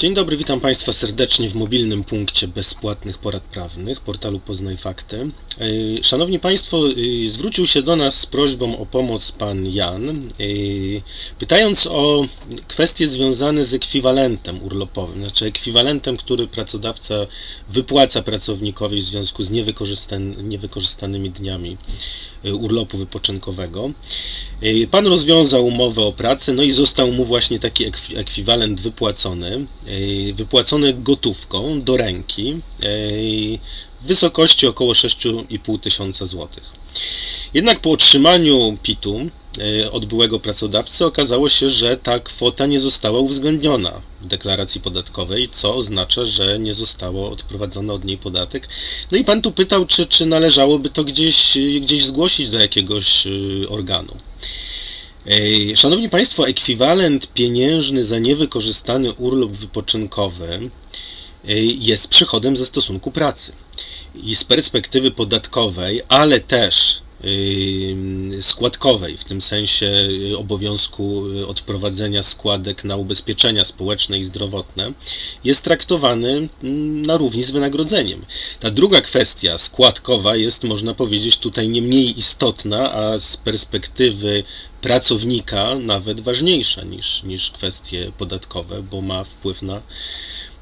Dzień dobry, witam Państwa serdecznie w mobilnym punkcie bezpłatnych porad prawnych portalu Poznaj Fakty. Yy, Szanowni Państwo, yy, zwrócił się do nas z prośbą o pomoc Pan Jan, yy, pytając o kwestie związane z ekwiwalentem urlopowym, znaczy ekwiwalentem, który pracodawca wypłaca pracownikowi w związku z niewykorzystan- niewykorzystanymi dniami urlopu wypoczynkowego. Pan rozwiązał umowę o pracę, no i został mu właśnie taki ekwi- ekwiwalent wypłacony, wypłacony gotówką do ręki w wysokości około 6,5 tysiąca złotych. Jednak po otrzymaniu PIT-u yy, od byłego pracodawcy okazało się, że ta kwota nie została uwzględniona w deklaracji podatkowej, co oznacza, że nie zostało odprowadzony od niej podatek. No i pan tu pytał, czy, czy należałoby to gdzieś, gdzieś zgłosić do jakiegoś yy, organu. Szanowni Państwo, ekwiwalent pieniężny za niewykorzystany urlop wypoczynkowy jest przychodem ze stosunku pracy. I z perspektywy podatkowej, ale też składkowej, w tym sensie y, obowiązku y, odprowadzenia składek na ubezpieczenia społeczne i zdrowotne, jest traktowany mm, na równi z wynagrodzeniem. Ta druga kwestia, składkowa, jest, można powiedzieć, tutaj nie mniej istotna, a z perspektywy pracownika nawet ważniejsza niż, niż kwestie podatkowe, bo ma wpływ na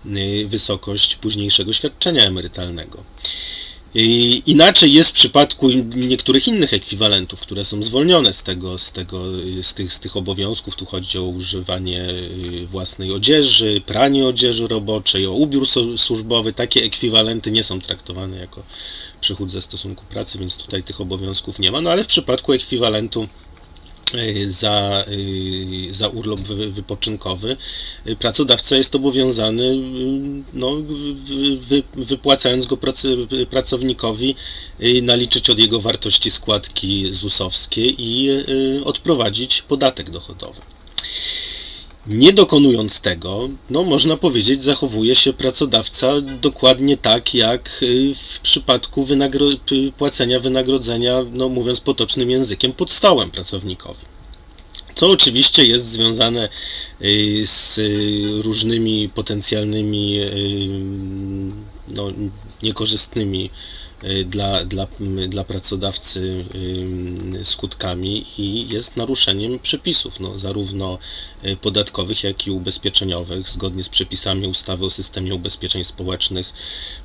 y, wysokość późniejszego świadczenia emerytalnego. Inaczej jest w przypadku niektórych innych ekwiwalentów, które są zwolnione z tego, z tego, z tych, z tych obowiązków. Tu chodzi o używanie y, własnej odzieży, pranie odzieży roboczej, o ubiór służbowy. Takie ekwiwalenty nie są traktowane jako przychód ze stosunku pracy, więc tutaj tych obowiązków nie ma. No ale w przypadku ekwiwalentu za, y, za urlop wy- wypoczynkowy y, pracodawca jest obowiązany y, no, wy, wy, wypłacając go pracownikowi y, naliczyć od jego wartości składki ZUS-owskie i y, odprowadzić podatek dochodowy. Nie dokonując tego, no można powiedzieć, zachowuje się pracodawca dokładnie tak, jak y, w przypadku wynagro- płacenia wynagrodzenia, no mówiąc potocznym językiem, pod stołem pracownikowi. Co oczywiście jest związane y, z y, różnymi potencjalnymi no, niekorzystnymi y, dla, dla, m, dla pracodawcy skutkami i jest naruszeniem przepisów, no, zarówno y, podatkowych, jak i ubezpieczeniowych, zgodnie z przepisami ustawy o systemie ubezpieczeń społecznych.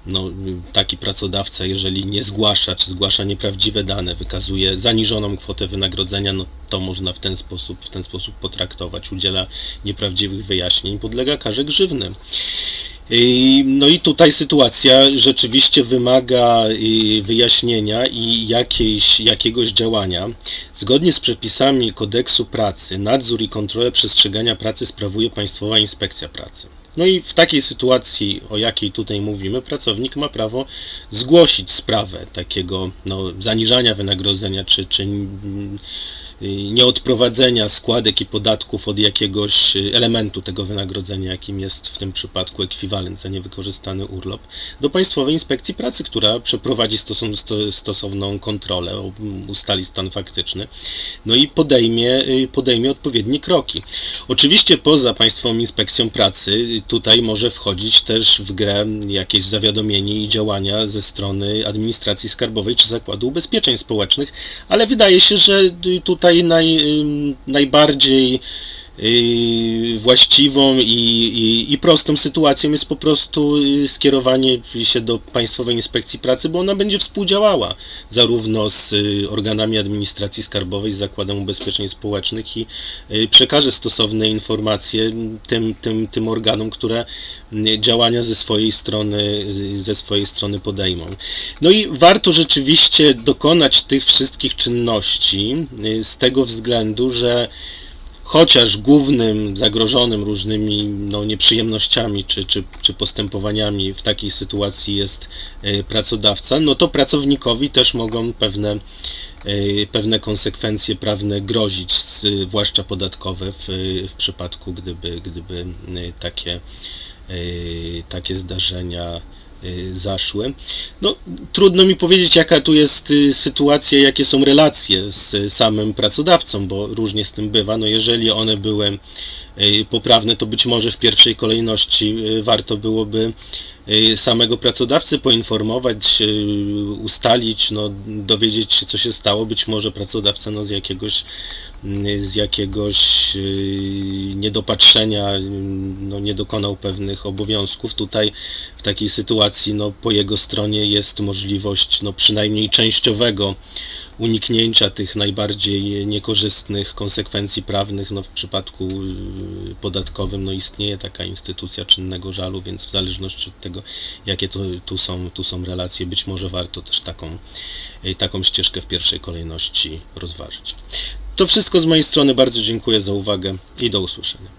No, taki pracodawca, jeżeli nie zgłasza, czy zgłasza nieprawdziwe dane, wykazuje zaniżoną kwotę wynagrodzenia, no to można w ten sposób, w ten sposób potraktować, udziela nieprawdziwych wyjaśnień, podlega karze grzywny. No i tutaj sytuacja rzeczywiście wymaga y, wyjaśnienia i jakiejś, jakiegoś działania. Zgodnie z przepisami kodeksu pracy nadzór i kontrolę przestrzegania pracy sprawuje Państwowa Inspekcja Pracy. No i w takiej sytuacji, o jakiej tutaj mówimy, pracownik ma prawo zgłosić sprawę takiego no, zaniżania wynagrodzenia czy, czy nieodprowadzenia składek i podatków od jakiegoś y, elementu tego wynagrodzenia, jakim jest w tym przypadku ekwiwalent za niewykorzystany urlop, do Państwowej Inspekcji Pracy, która przeprowadzi stosowną kontrolę, ustali stan faktyczny, no i podejmie, y, podejmie odpowiednie kroki. Oczywiście poza Państwową Inspekcją Pracy y, tutaj może wchodzić też w grę jakieś zawiadomienie i działania ze strony administracji skarbowej czy Zakładu Ubezpieczeń Społecznych, ale wydaje się, że y, tutaj naj, najbardziej właściwą i, i, i prostą sytuacją jest po prostu y, skierowanie się do Państwowej Inspekcji Pracy, bo ona będzie współdziałała zarówno z y, organami administracji skarbowej, z Zakładem Ubezpieczeń Społecznych i y, przekaże stosowne informacje tym, tym, tym organom, które y, działania ze swojej strony, y, ze swojej strony podejmą. No i warto rzeczywiście dokonać tych wszystkich czynności y, z tego względu, że chociaż głównym zagrożonym różnymi no, nieprzyjemnościami czy, czy, czy postępowaniami w takiej sytuacji jest y, pracodawca, no to pracownikowi też mogą pewne, y, pewne konsekwencje prawne grozić, zwłaszcza podatkowe w, w przypadku, gdyby, gdyby y, takie, takie zdarzenia zaszły. No, trudno mi powiedzieć, jaka tu jest y, sytuacja, jakie są relacje z samym pracodawcą, bo różnie z tym bywa. No, jeżeli one były y, poprawne, to być może w pierwszej kolejności y, warto byłoby y, samego pracodawcy poinformować, y, ustalić, no, dowiedzieć się, co się stało. Być może pracodawca no, z jakiegoś, z jakiegoś y, niedopatrzenia no, nie dokonał pewnych obowiązków. Tutaj w takiej sytuacji no, po jego stronie jest możliwość no, przynajmniej częściowego uniknięcia tych najbardziej niekorzystnych konsekwencji prawnych. No, w przypadku y, podatkowym no, istnieje taka instytucja czynnego żalu, więc w zależności od tego, jakie to, tu, są, tu są relacje, być może warto też taką, y, taką ścieżkę w pierwszej kolejności rozważyć. To wszystko z mojej strony. Bardzo dziękuję za uwagę i do usłyszenia.